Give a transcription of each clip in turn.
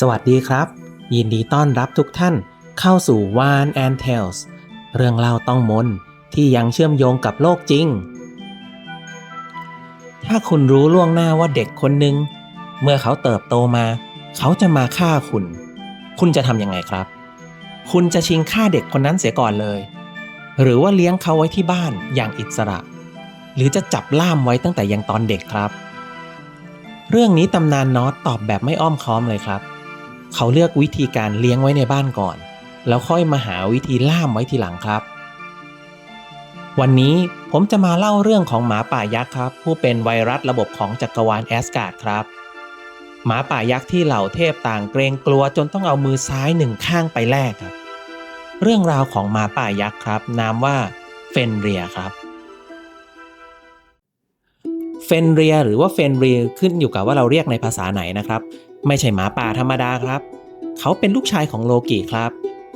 สวัสดีครับ ยินดีต้อนรับทุกท่านเข้าสู่ One and Tales เรื่องเล่าต้องมนที่ยังเชื่อมโยงกับโลกจริง ถ้าคุณรู้ล่วงหน้าว่าเด็กคนหนึ่งเมื่อเขาเติบโตมา เขาจะมาฆ่าคุณ คุณจะทำยังไงครับ คุณจะชิงฆ่าเด็กคนนั้นเสียก่อนเลย หรือว่าเลี้ยงเขาไว้ที่บ้านอย่างอิสระ หรือจะจับล่ามไว้ตั้งแต่ยังตอนเด็กครับ เรื่องนี้ตำนานนอตตอบแบบไม่อ้อมค้อมเลยครับ เขาเลือกวิธีการเลี้ยงไว้ในบ้านก่อน แล้วค่อยมาหาวิธีล่ามไว้ทีหลังครับ วันนี้ผมจะมาเล่าเรื่องของหมาป่ายักษ์ครับ ผู้เป็นไวรัสระบบของจักรวาลแอสการ์ดครับ หมาป่ายักษ์ที่เหล่าเทพต่างเกรงกลัวจนต้องเอามือซ้ายหนึ่งข้างไปแลกครับ เรื่องราวของหมาป่ายักษ์ครับ นามว่าเฟนเรียครับเฟนเรียหรือว่าเฟนเรียขึ้นอยู่กับว่าเราเรียกในภาษาไหนนะครับ ไม่ใช่หมาป่าธรรมดาครับ เขาเป็นลูกชายของโลกิครับ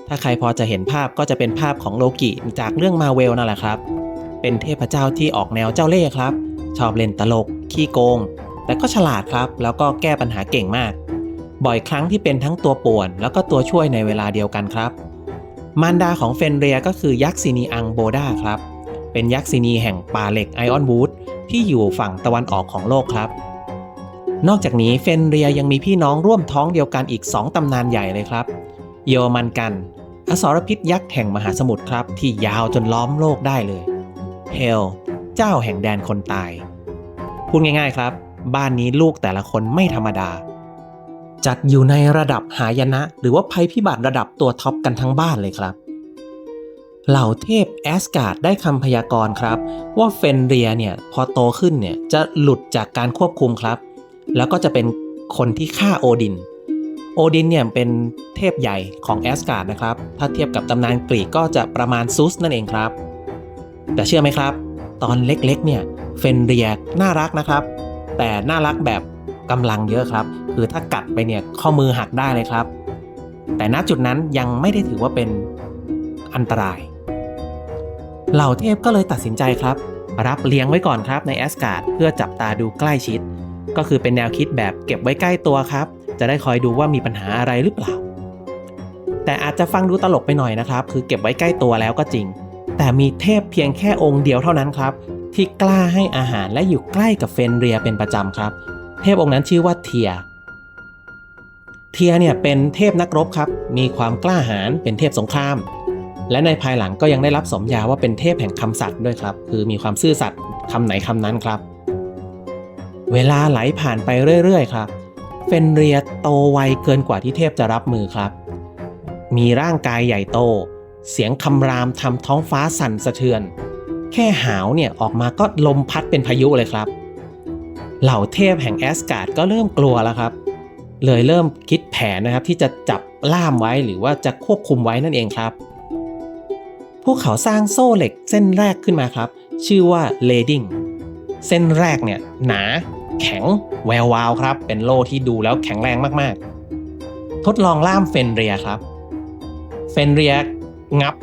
ถ้าใครพอจะเห็นภาพก็จะเป็นภาพของโลกิจากเรื่องมาเวลนั่นแหละครับ เป็นเทพเจ้าที่ออกแนวเจ้าเล่ห์ครับ ชอบเล่นตลก ขี้โกง แต่ก็ฉลาดครับ แล้วก็แก้ปัญหาเก่งมาก บ่อยครั้งที่เป็นทั้งตัวป่วน แล้วก็ตัวช่วยในเวลาเดียวกันครับ มารดาของเฟนเรียก็คือยักษ์ซินีอังโบดาครับ เป็นยักษ์ซินีแห่งป่าเหล็กไอออนวูดที่อยู่ฝั่งตะวันออกของโลกครับ นอกจากนี้เฟนเรียยังมีพี่น้องร่วมท้องเดียวกันอีก 2ตำนานใหญ่เลยครับ เยอรมันกัน อสรพิษยักษ์แห่งมหาสมุทรครับ ที่ยาวจนล้อมโลกได้เลยเฮลเจ้าแห่งแดนคนตาย พูดง่ายๆครับ บ้านนี้ลูกแต่ละคนไม่ธรรมดา จัดอยู่ในระดับหายนะ หรือว่าภัยพิบัติระดับตัวท็อปกันทั้งบ้านเลยครับเหล่าเทพแอสการ์ดได้คำพยากรณ์ครับ ว่าเฟนเรียเนี่ยพอโตขึ้นเนี่ยจะหลุดจากการควบคุมครับ แล้วก็จะเป็นคนที่ฆ่าโอดิน โอดินเนี่ยเป็นเทพใหญ่ของแอสการ์ดนะครับ ถ้าเทียบกับตำนานกรีกก็จะประมาณซุสนั่นเองครับ แต่เชื่อไหมครับ ตอนเล็กๆเนี่ยเฟนเรียน่ารักนะครับ แต่น่ารักแบบกำลังเยอะครับ คือถ้ากัดไปเนี่ยข้อมือหักได้เลยครับ แต่ณจุดนั้นยังไม่ได้ถือว่าเป็นอันตราย เหล่าเทพก็เลยตัดสินใจครับ รับเลี้ยงไว้ก่อนครับในแอสการ์ดเพื่อจับตาดูใกล้ชิด ก็คือเป็นแนวคิดแบบเก็บไว้ใกล้ตัวครับ จะได้คอยดูว่ามีปัญหาอะไรหรือเปล่า แต่อาจจะฟังดูตลกไปหน่อยนะครับ คือเก็บไว้ใกล้ตัวแล้วก็จริง แต่มีเทพเพียงแค่องค์เดียวเท่านั้นครับ ที่กล้าให้อาหารและอยู่ใกล้กับเฟนเรียเป็นประจำครับ เทพองค์นั้นชื่อว่าเทีย เทียเนี่ยเป็นเทพนักรบครับ มีความกล้าหาญเป็นเทพสงคราม และในภายหลังก็ยังได้รับสมญาว่าเป็นเทพแห่งคำสัตย์ด้วยครับ คือมีความซื่อสัตย์คำไหนคำนั้นครับ เวลาไหลผ่านไปเรื่อยๆ ครับ เฟนเรียโตไวเกินกว่าที่เทพจะรับมือครับ มีร่างกายใหญ่โต เสียงคำรามทำท้องฟ้าสั่นสะเทือน แค่หาวเนี่ยออกมาก็ลมพัดเป็นพายุเลยครับ เหล่าเทพแห่งแอสการ์ดก็เริ่มกลัวแล้วครับ เลยเริ่มคิดแผนนะครับที่จะจับล่ามไว้หรือว่าจะควบคุมไว้นั่นเองครับ พวกเขาสร้างโซ่เหล็กเส้นแรกขึ้นมาครับ ชื่อว่าเลดิงเส้นแรกเนี่ยหนา แข็งแวววาวครับ เป็นโล่ที่ดูแล้วแข็งแรงมากๆ ทดลองล่ามเฟนเรียครับ เฟนเรียงับ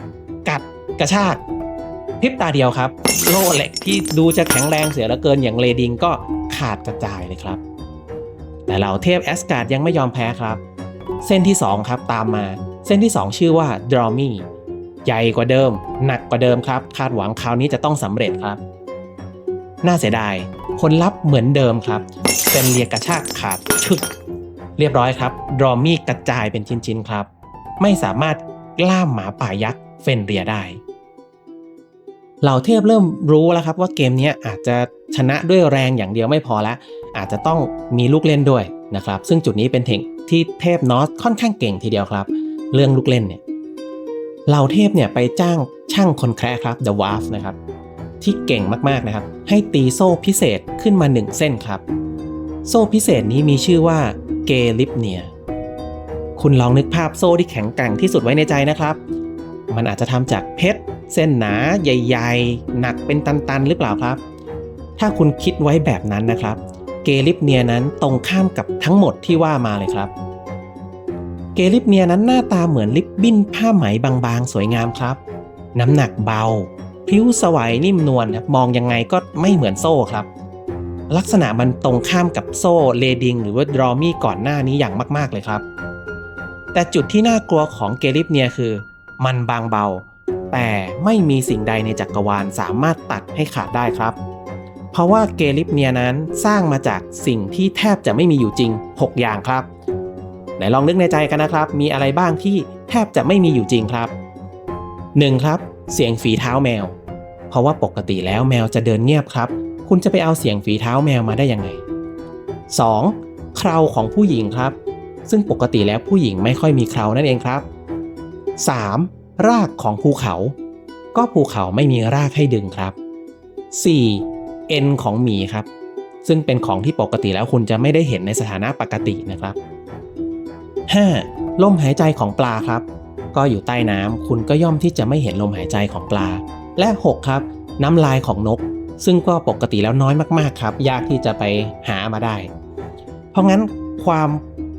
กัดกระชากพริบตาเดียวครับ โล่เหล็กที่ดูจะแข็งแรงเสียเหลือเกินอย่างเลดิงก็ขาดกระจายเลยครับ แต่เหล่าเทพแอสการ์ดยังไม่ยอมแพ้ครับ เส้นที่ 2 ครับตามมา เส้นที่ 2 ชื่อว่าดรอมี่ใหญ่กว่าเดิม หนักกว่าเดิมครับ คาดหวังคราวนี้จะต้องสำเร็จครับ น่าเสียดายผลลัพธ์เหมือนเดิมครับ เป็นเรียกระชากขาดชึก เรียบร้อยครับ ดรอมี่กระจายเป็นชิ้นๆครับ ไม่สามารถล่ามหมาป่ายักษ์เฟนเรียได้เหล่าเทพเริ่มรู้แล้วครับว่าเกมนี้อาจจะชนะด้วยแรงอย่างเดียวไม่พอแล้วอาจจะต้องมีลูกเล่นด้วยนะครับ ซึ่งจุดนี้เป็นเทคที่เทพนอสค่อนข้างเก่งทีเดียวครับ เรื่องลูกเล่นเนี่ยเหล่าเทพเนี่ยไปจ้างช่างคนแคร์ครับ The w a r f นะครับ ที่เก่งมากๆนะครับ ให้ตีโซ่พิเศษขึ้นมาหนึ่งเส้นครับ โซ่พิเศษนี้มีชื่อว่าเกลิปเนียคุณลองนึกภาพโซ่ที่แข็งแกร่งที่สุดไว้ในใจนะครับ มันอาจจะทำจากเพชร เส้นหนาใหญ่ๆ หนักเป็นตันๆ หรือเปล่าครับ ถ้าคุณคิดไว้แบบนั้นนะครับ เกลิปเนียนั้นตรงข้ามกับทั้งหมดที่ว่ามาเลยครับ เกลิปเนียนั้นหน้าตาเหมือนลิปบิ้นผ้าไหมบางๆ สวยงามครับ น้ำหนักเบา พริ้วสวัยนิ่มนวลมองยังไงก็ไม่เหมือนโซ่ครับ ลักษณะมันตรงข้ามกับโซ่เลดิงหรือว่าดรอมี่ก่อนหน้านี้อย่างมาก ๆเลยครับ แต่จุดที่น่ากลัวของเกลิฟเนียคือ มันบางเบา แต่ไม่มีสิ่งใดในจักรวาลสามารถตัดให้ขาดได้ครับ เพราะว่าเกลิฟเนียนั้นสร้างมาจากสิ่งที่แทบจะไม่มีอยู่จริง 6 อย่างครับไหนลองนึกในใจกันนะครับ มีอะไรบ้างที่แทบจะไม่มีอยู่จริงครับ 1. ครับ เสียงฝีเท้าแมว เพราะว่าปกติแล้วแมวจะเดินเงียบครับ คุณจะไปเอาเสียงฝีเท้าแมวมาได้ยังไง 2. เคราของผู้หญิงครับ ซึ่งปกติแล้วผู้หญิงไม่ค่อยมีเครานั่นเองครับ 3. รากของภูเขา ก็ภูเขาไม่มีรากให้ดึงครับ 4. เอ็นของหมีครับ ซึ่งเป็นของที่ปกติแล้วคุณจะไม่ได้เห็นในสถานะปกตินะครับ 5. ลมหายใจของปลาครับ ก็อยู่ใต้น้ำคุณก็ย่อมที่จะไม่เห็นลมหายใจของปลา และ 6 ครับ น้ำลายของนก ซึ่งก็ปกติแล้วน้อยมากๆครับ ยากที่จะไปหามาได้ เพราะงั้นความ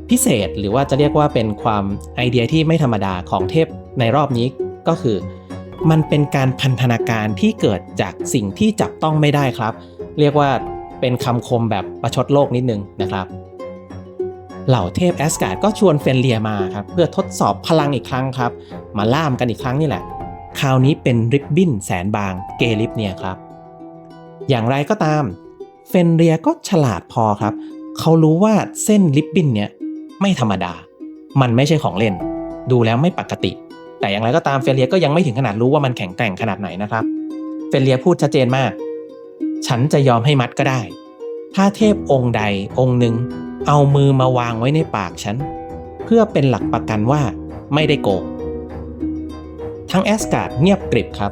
พิเศษหรือว่าจะเรียกว่าเป็นความไอเดียที่ไม่ธรรมดาของเทพในรอบนี้ก็คือ มันเป็นการพันธนาการที่เกิดจากสิ่งที่จับต้องไม่ได้ครับ เรียกว่าเป็นคำคมแบบประชดโลกนิดนึงนะครับเหล่าเทพแอสการ์ดก็ชวนเฟนเลียมาครับเพื่อทดสอบพลังอีกครั้งครับ มาล่ามกันอีกครั้งนี่แหละ คราวนี้เป็นริบบิ้นแสนบางเกลิฟเนี่ยครับ อย่างไรก็ตาม เฟนเรียก็ฉลาดพอครับ เขารู้ว่าเส้นริบบิ้นเนี่ยไม่ธรรมดา มันไม่ใช่ของเล่น ดูแล้วไม่ปกติ แต่อย่างไรก็ตามเฟเลียก็ยังไม่ถึงขนาดรู้ว่ามันแข็งแกร่งขนาดไหนนะครับ เฟเลียพูดชัดเจนมาก ฉันจะยอมให้มัดก็ได้ ถ้าเทพองค์ใดองค์หนึ่งเอามือมาวางไว้ในปากฉัน เพื่อเป็นหลักประกันว่าไม่ได้โกง ทั้งแอสการ์ดเงียบกริบครับ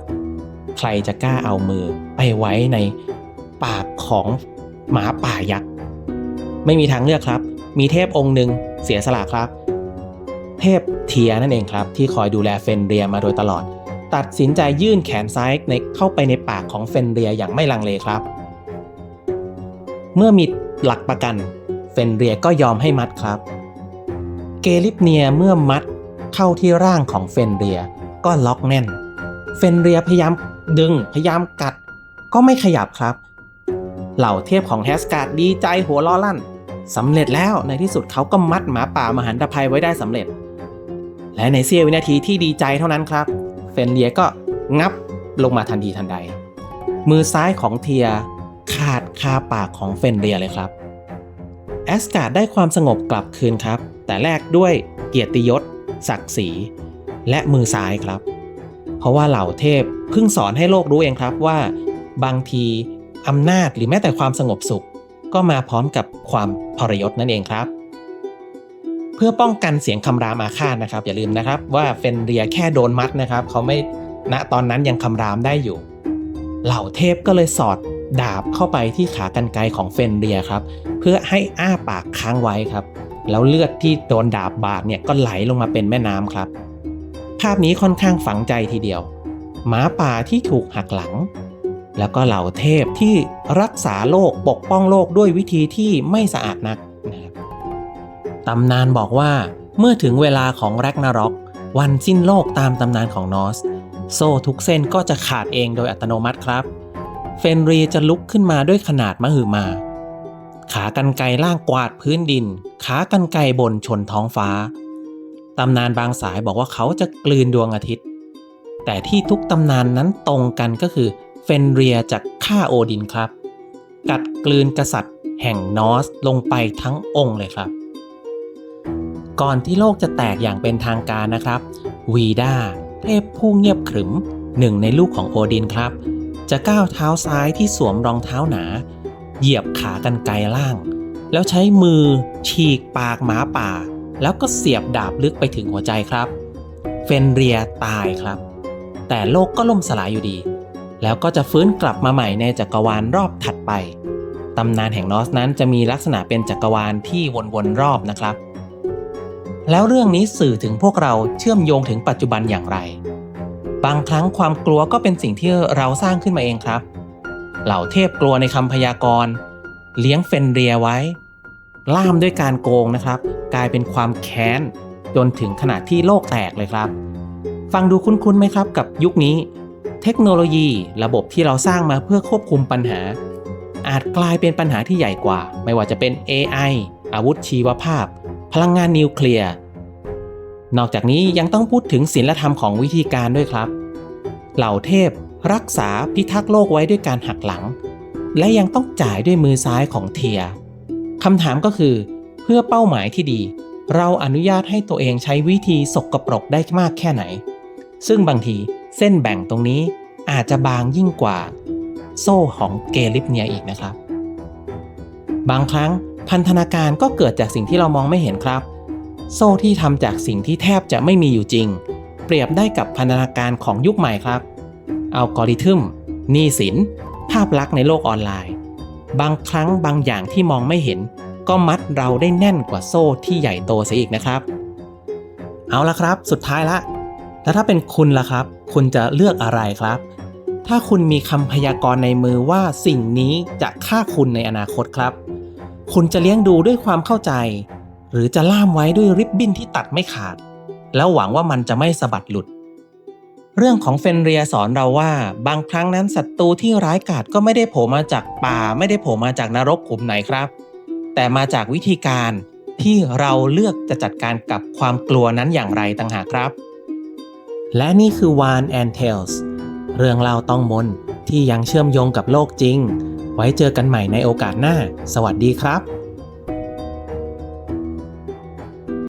ใครจะกล้าเอามือไปไว้ในปากของหมาป่ายักษ์ ไม่มีทางเลือกครับ มีเทพองค์หนึ่งเสียสละครับ เทพเทียนั่นเองครับ ที่คอยดูแลเฟนเรียมาโดยตลอด ตัดสินใจยื่นแขนซ้ายในเข้าไปในปากของเฟนเรียอย่างไม่ลังเลครับ เมื่อมีหลักประกันเฟนเรียก็ยอมให้มัดครับ เกลิปเนียเมื่อมัดเข้าที่ร่างของเฟนเรีย ก็ล็อกแน่น เฟนเรียพยายามดึงพยายามกัด ก็ไม่ขยับครับ เหล่าเทพของแฮสการ์ดดีใจหัวล้อลั่นสำเร็จแล้วในที่สุดเขาก็มัดหมาป่ามหันตภัยไว้ได้สำเร็จ และในเสี้ยววินาทีที่ดีใจเท่านั้นครับ เฟนเลียก็งับลงมาทันทีทันใด มือซ้ายของเทียขาดคาปากของเฟนเลียเลยครับแอสการ์ดได้ความสงบกลับคืนครับ แต่แลกด้วยเกียรติยศ ศักดิ์ศรี และมือซ้ายครับ เพราะว่าเหล่าเทพเพิ่งสอนให้โลกรู้เองครับว่า บางทีอำนาจหรือแม้แต่ความสงบสุข ก็มาพร้อมกับความทรยศนั่นเองครับ เพื่อป้องกันเสียงคำรามอาฆาตนะครับ อย่าลืมนะครับว่าเฟนเรียแค่โดนมัดนะครับเขาไม่ณตอนนั้นยังคำรามได้อยู่ เหล่าเทพก็เลยสอดดาบเข้าไปที่ขากรรไกรของเฟนเรียครับ เพื่อให้อ้าปากค้างไว้ครับ แล้วเลือดที่โดนดาบบาดเนี่ยก็ไหลลงมาเป็นแม่น้ำครับ ภาพนี้ค่อนข้างฝังใจทีเดียว หมาป่าที่ถูกหักหลัง แล้วก็เหล่าเทพที่รักษาโลกปกป้องโลกด้วยวิธีที่ไม่สะอาดนักนะครับตำนานบอกว่าเมื่อถึงเวลาของแร็กนาร็อก วันสิ้นโลกตามตำนานของนอส โซ่ทุกเส้นก็จะขาดเองโดยอัตโนมัติครับ เฟนรีจะลุกขึ้นมาด้วยขนาดมหึมา ขากรรไกรล่างกวาดพื้นดิน ขากรรไกรบนชนท้องฟ้า ตำนานบางสายบอกว่าเขาจะกลืนดวงอาทิตย์ แต่ที่ทุกตำนานนั้นตรงกันก็คือเฟนเรียจะฆ่าโอดินครับ กัดกลืนกษัตริย์แห่งนอสลงไปทั้งองค์เลยครับ ก่อนที่โลกจะแตกอย่างเป็นทางการนะครับ วีดาเทพผู้เงียบขรึมหนึ่งในลูกของโอดินครับ จะก้าวเท้าซ้ายที่สวมรองเท้าหนา เหยียบขากันไกลล่าง แล้วใช้มือฉีกปากหมาป่า แล้วก็เสียบดาบลึกไปถึงหัวใจครับ เฟนเรียตายครับ แต่โลกก็ล่มสลายอยู่ดี แล้วก็จะฟื้นกลับมาใหม่ในจักรวาลรอบถัดไป ตำนานแห่งนอสนั้นจะมีลักษณะเป็นจักรวาลที่วนๆรอบนะครับ แล้วเรื่องนี้สื่อถึงพวกเราเชื่อมโยงถึงปัจจุบันอย่างไร บางครั้งความกลัวก็เป็นสิ่งที่เราสร้างขึ้นมาเองครับ เหล่าเทพกลัวในคำพยากรณ์ เลี้ยงเฟนเรียไว้ ล่ามด้วยการโกงนะครับ กลายเป็นความแค้นจนถึงขนาดที่โลกแตกเลยครับ ฟังดูคุ้นๆไหมครับกับยุคนี้ เทคโนโลยีระบบที่เราสร้างมาเพื่อควบคุมปัญหา อาจกลายเป็นปัญหาที่ใหญ่กว่า ไม่ว่าจะเป็น AI อาวุธชีวภาพ พลังงานนิวเคลียร์นอกจากนี้ยังต้องพูดถึงศีลธรรมของวิธีการด้วยครับ เหล่าเทพรักษาพิทักษ์โลกไว้ด้วยการหักหลัง และยังต้องจ่ายด้วยมือซ้ายของเทีย คำถามก็คือ เพื่อเป้าหมายที่ดี เราอนุญาตให้ตัวเองใช้วิธีสกปรกได้มากแค่ไหน ซึ่งบางทีเส้นแบ่งตรงนี้อาจจะบางยิ่งกว่า โซ่ของเกลิปเนียอีกนะครับ บางครั้งพันธนาการก็เกิดจากสิ่งที่เรามองไม่เห็นครับ โซ่ที่ทำจากสิ่งที่แทบจะไม่มีอยู่จริง เปรียบได้กับพันธนาการของยุคใหม่ครับอัลกอริทึมหนี้สิน ภาพลักษณ์ในโลกออนไลน์ บางครั้งบางอย่างที่มองไม่เห็น ก็มัดเราได้แน่นกว่าโซ่ที่ใหญ่โตเสียอีกนะครับ เอาละครับ สุดท้ายละ แล้วถ้าเป็นคุณล่ะครับ คุณจะเลือกอะไรครับ ถ้าคุณมีคำพยากรณ์ในมือว่าสิ่งนี้จะฆ่าคุณในอนาคตครับ คุณจะเลี้ยงดูด้วยความเข้าใจ หรือจะล่ามไว้ด้วยริบบิ้นที่ตัดไม่ขาด แล้วหวังว่ามันจะไม่สะบัดหลุด เรื่องของเฟนเรียสอนเราว่า บางครั้งนั้นศัตรูที่ร้ายกาจก็ไม่ได้โผล่มาจากป่า ไม่ได้โผล่มาจากนรกขุมไหนครับ แต่มาจากวิธีการที่เราเลือกจะจัดการกับความกลัวนั้นอย่างไรต่างหากครับ และนี่คือ One and Tales เรื่องเล่าต้องมนที่ยังเชื่อมโยงกับโลกจริง ไว้เจอกันใหม่ในโอกาสหน้า สวัสดีครับ